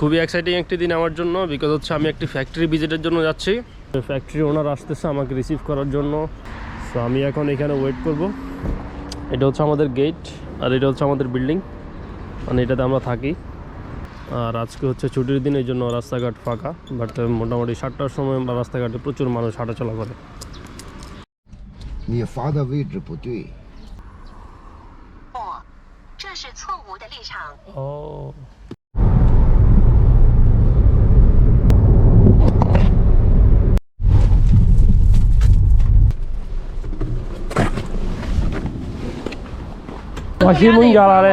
খুবই এক্সাইটিং একটি দিন আমার জন্য বিকজ হচ্ছে আমি একটি ফ্যাক্টরি ভিজিটের জন্য যাচ্ছি। ফ্যাক্টরি ওনার আসতেছে আমাকে রিসিভ করার জন্য। সো আমি এখন এখানে ওয়েট করব। এটা হচ্ছে আমাদের গেট আর এটা হচ্ছে আমাদের বিল্ডিং মানে এটাতে আমরা থাকি। আর আজকে হচ্ছে ছুটির দিন এই জন্য রাস্তাঘাট ফাঁকা। বাট মোটামুটি সাতটার সময় রাস্তাঘাটে প্রচুর মানুষ হাঁটাচলা করে। ও 我新闻家来的，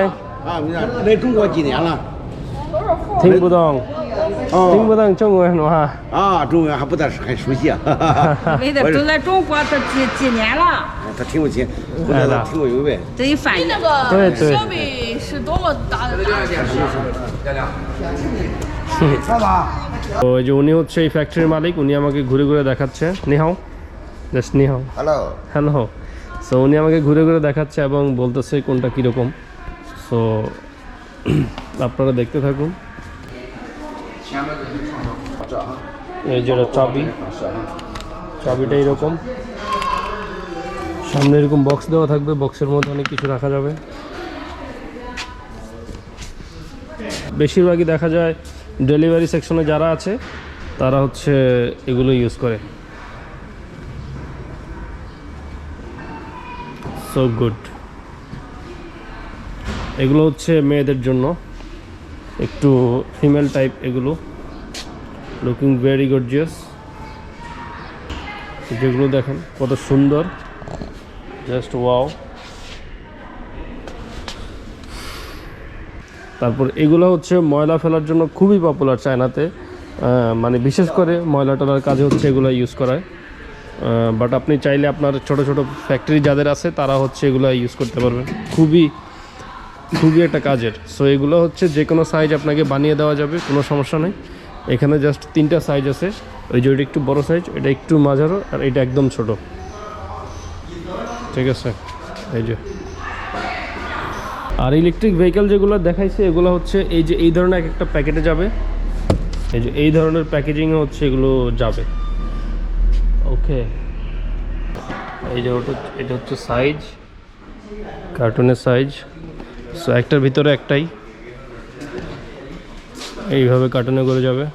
啊，来中国几年了？听不懂，听不懂中文吗？啊，中文还不太很熟悉啊。为的都来中国都几几年了，他听不清，不知道听不明白。这一翻译那个对对小米是多么大的大তো এই যে উনি হচ্ছে এই ফ্যাক্টরির মালিক উনি আমাকে ঘুরে ঘুরে দেখাচ্ছে নিহাও জাস্ট নিহাও Hello。 হ্যালো সো উনি আমাকে ঘুরে ঘুরে দেখাচ্ছে এবং বলতেছে কোনটা কীরকম। সো আপনারা দেখতে থাকুন। এই যেটা চাবি। চাবিটা এরকম। সামনে এরকম বক্স দেওয়া থাকবে। বক্সের মধ্যে অনেক কিছু রাখা যাবে। বেশিরভাগই দেখা যায় ডেলিভারি সেকশনে যারা আছে, তারা হচ্ছে এগুলো ইউজ করে। সো গুড এগুলো হচ্ছে মেয়েদের জন্য। একটু ফিমেল টাইপ এগুলো। লুকিং ভেরি গর্জিয়াস যেগুলো দেখেন, কত সুন্দর। জাস্ট ওয়াও তারপর এগুলো হচ্ছে ময়লা ফেলার জন্য খুবই পপুলার চায়নাতে। মানে বিশেষ করে ময়লা টলার কাজে হচ্ছে এগুলো ইউজ করায়। বাট আপনি চাইলে আপনার ছোট ছোট ফ্যাক্টরি যাদের আছে, তারা হচ্ছে এগুলো ইউজ করতে পারবেন। খুবই খুবই একটা কাজের। সো এগুলো হচ্ছে যে কোনো সাইজ আপনাকে বানিয়ে দেওয়া যাবে, কোনো সমস্যা নেই। এখানে জাস্ট তিনটা সাইজ আছে। ওই যে ওইটা একটু বড় সাইজ এটা একটু মাঝারো, আর এটা একদম ছোট। ঠিক আছে? এই যে। আর ইলেকট্রিক ভেহিকেল যেগুলো দেখাইছে, এগুলো হচ্ছে এই যে, এই ধরনের এক একটা প্যাকেটে যাবে। এই যে, এই ধরনের প্যাকেজিংয়ে হচ্ছে এগুলো যাবে। ওকে এই যে ওটা এটা হচ্ছে সাইজ কার্টুনের সাইজ সো একটার ভিতরে একটাই। এইভাবে কার্টুনে করে যাবে।